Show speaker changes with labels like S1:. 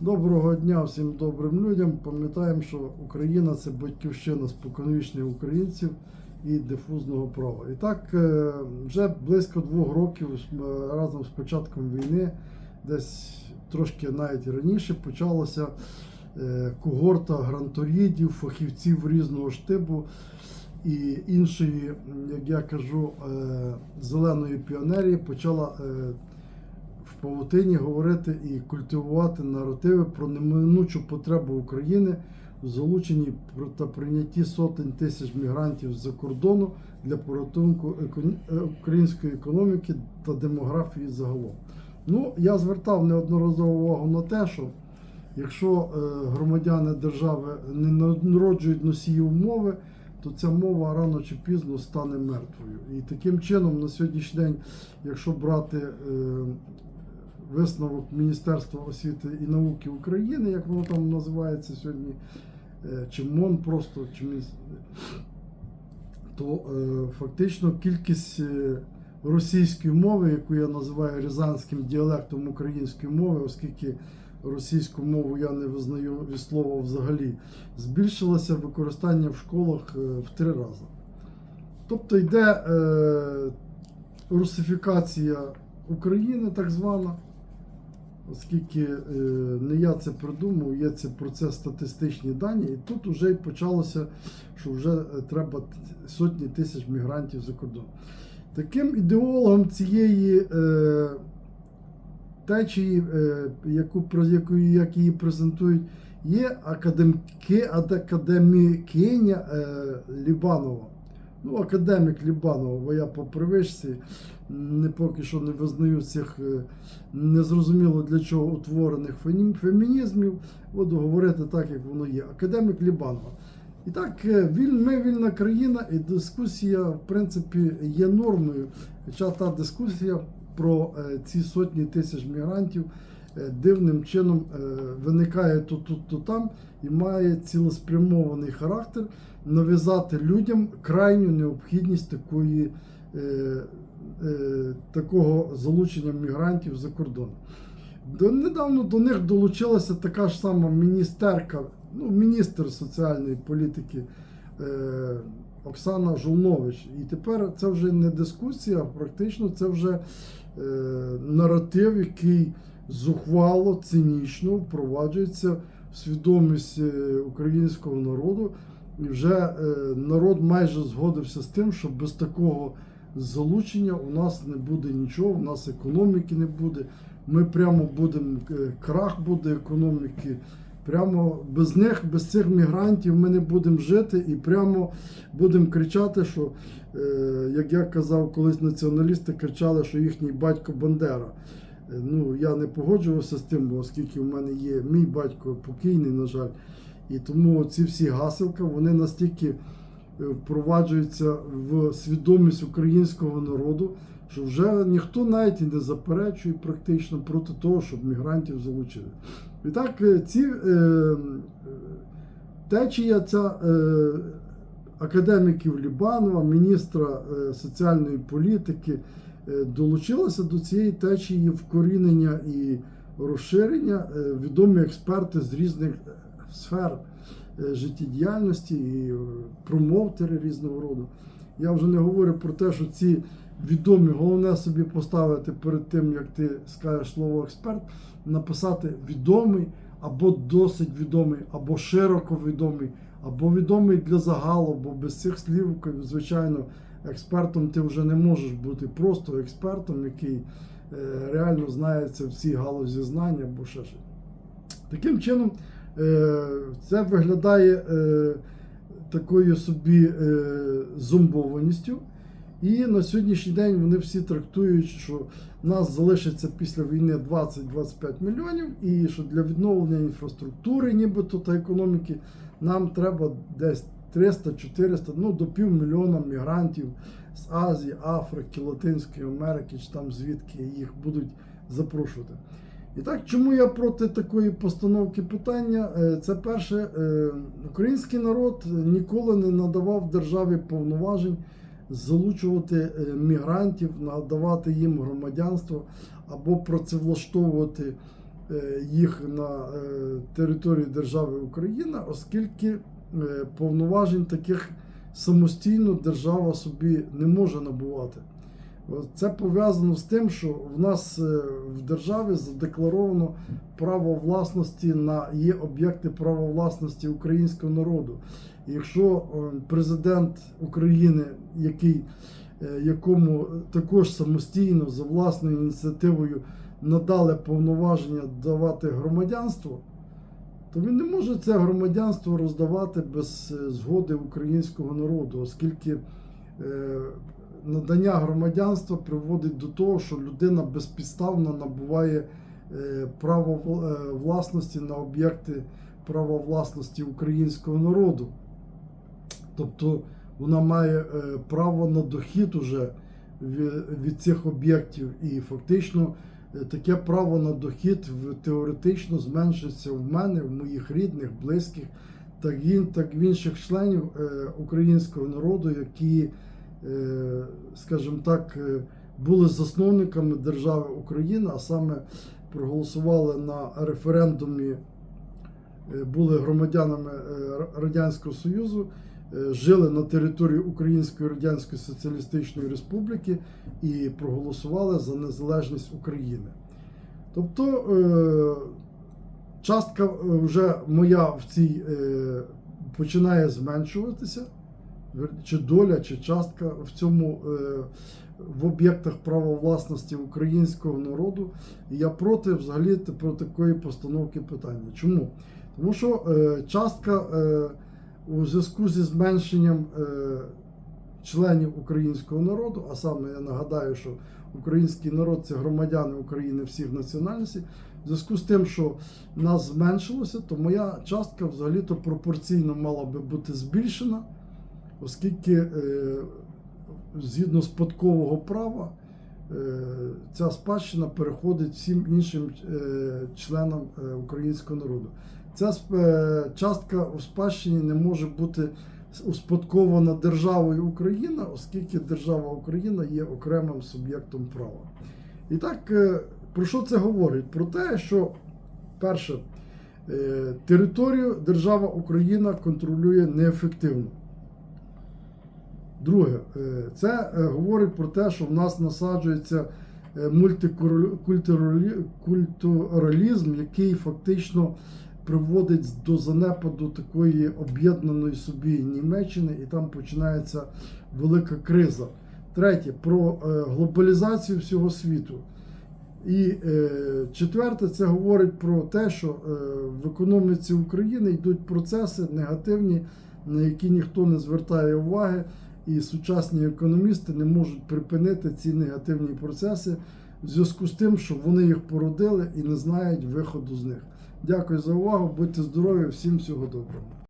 S1: Доброго дня всім добрим людям. Пам'ятаємо, що Україна це батьківщина споконвічних українців і дифузного права. І так, е, вже близько двох років е, разом з початком війни, десь трошки навіть раніше, почалася е, когорта гранторідів, фахівців різного штибу і іншої, як я кажу, зеленої піонерії почала. Павутині говорити і культивувати наративи про неминучу потребу України в залученні та прийнятті сотень тисяч мігрантів з-за кордону для порятунку е, української економіки та демографії загалом. Ну, я звертав неодноразово увагу на те, що якщо е, громадяни держави не народжують носіїв мови, то ця мова рано чи пізно стане мертвою. І таким чином, на сьогоднішній день, якщо брати е, висновок Міністерства освіти і науки України, як воно там називається сьогодні, е, чи МОН просто, чи Мініс- то е, фактично кількість е, російської мови, яку я називаю рязанським діалектом української мови, оскільки російську мову я не визнаю від слова взагалі, збільшилося використання в школах в три рази. Тобто йде русифікація України, так звана, оскільки е, не я це придумав, є це про це статистичні дані, і тут вже почалося, що вже е, треба сотні тисяч мігрантів за кордон. Таким ідеологом цієї е, течії, е, яку, про яку як її презентують, є академки, академікиня е, Лібанова. Ну, академік Лібанова, бо я по привичці не поки що не визнаю цих е, незрозуміло для чого утворених фемінізмів. Буду говорити так, як воно є. Академік Лібанова. І так, е, ми вільна країна, і дискусія, в принципі, є нормою. Хоча та дискусія про е, ці сотні тисяч мігрантів дивним чином е, виникає то тут, то там і має цілеспрямований характер нав'язати людям крайню необхідність такої, е, е, такого залучення мігрантів за кордон. До, недавно до них долучилася така ж сама міністерка, ну, міністр соціальної політики е, Оксана Жолнович. І тепер це вже не дискусія, а практично це вже е, наратив, який зухвало, цинічно впроваджується в свідомість е, українського народу. І вже е, народ майже згодився з тим, що без такого залучення у нас не буде нічого, у нас економіки не буде. Ми прямо будемо е, крах буде економіки. Прямо без них, без цих мігрантів ми не будемо жити і прямо будемо кричати, що, як я казав, колись націоналісти кричали, що їхній батько Бандера. Е, Ну, я не погоджувався з тим, бо оскільки в мене є мій батько покійний, на жаль. І тому ці всі гаселка вони настільки е, впроваджуються в свідомість українського народу, що вже ніхто навіть і не заперечує практично проти того, щоб мігрантів залучили. І так, е, ці е, течія ця е, академіків Лібанова, міністра соціальної політики, е, долучилася до цієї течії вкорінення і розширення е, відомі експерти з різних е, сфер життєдіяльності і промоутери різного роду. Я вже не говорю про те, що ці відомі, головне собі поставити перед тим, як ти скажеш слово експерт, написати відомий або досить відомий, або широко відомий, або відомий для загалу, бо без цих слів, звичайно, експертом ти вже не можеш бути просто експертом, який е, реально знається в цій галузі знань або ще щось. Таким чином, е, це виглядає е, такою собі зомбованістю. І на сьогоднішній день вони всі трактують, що нас залишиться після війни 20-25 мільйонів, і що для відновлення інфраструктури, нібито та економіки, нам треба десь 300-400, ну до півмільйона мігрантів з Азії, Африки, Латинської Америки, чи там звідки їх будуть запрошувати. І так, чому я проти такої постановки питання? Е, Це перше, е, український народ ніколи не надавав державі повноважень залучувати е, мігрантів, надавати їм громадянство або працевлаштовувати їх на території держави Україна, оскільки повноважень таких самостійно держава собі не може набувати. Це пов'язано з тим, що в нас е, в державі задекларовано право власності на є об'єкти права власності українського народу. Якщо е, президент України, який, е, якому також самостійно за власною ініціативою надали повноваження давати громадянство, то він не може це громадянство роздавати без е, згоди українського народу, оскільки е, надання громадянства приводить до того, що людина безпідставно набуває е, право власності на об'єкти права власності українського народу. Тобто вона має право на дохід уже від цих об'єктів, і фактично таке право на дохід теоретично зменшиться в мене, в моїх рідних, близьких, так і так в інших членів е, українського народу, які, е, скажімо так, е, були засновниками держави Україна, а саме проголосували на референдумі, були громадянами Радянського Союзу, жили на території Української Радянської Соціалістичної Республіки і проголосували за незалежність України. Тобто е, частка е, вже моя в цій е, починає зменшуватися, чи доля, чи частка в цьому е, в об'єктах права власності українського народу. Я проти взагалі про такої постановки питання. Чому? Тому що е, частка е, у зв'язку зі зменшенням е, членів українського народу, а саме я нагадаю, що український народ це громадяни України всіх національностей. В зв'язку з тим, що нас зменшилося, то моя частка взагалі-то пропорційно мала би бути збільшена, оскільки е, згідно спадкового права ця спадщина переходить всім іншим е, членам е, українського народу. Ця е, частка у спадщині не може бути успадкована державою Україна, оскільки держава Україна є окремим суб'єктом права. І так, е, про що це говорить? Про те, що перше, е, територію держава Україна контролює неефективно. Друге, е, це е, говорить про те, що в нас насаджується е, мультикультуралізм, який фактично приводить до занепаду такої об'єднаної собі Німеччини, і там починається велика криза. Третє про глобалізацію всього світу. І четверте, це говорить про те, що в економіці України йдуть процеси негативні, на які ніхто не звертає уваги, і сучасні економісти не можуть припинити ці негативні процеси в зв'язку з тим, що вони їх породили і не знають виходу з них. Дякую за увагу, будьте здорові, всім всього доброго.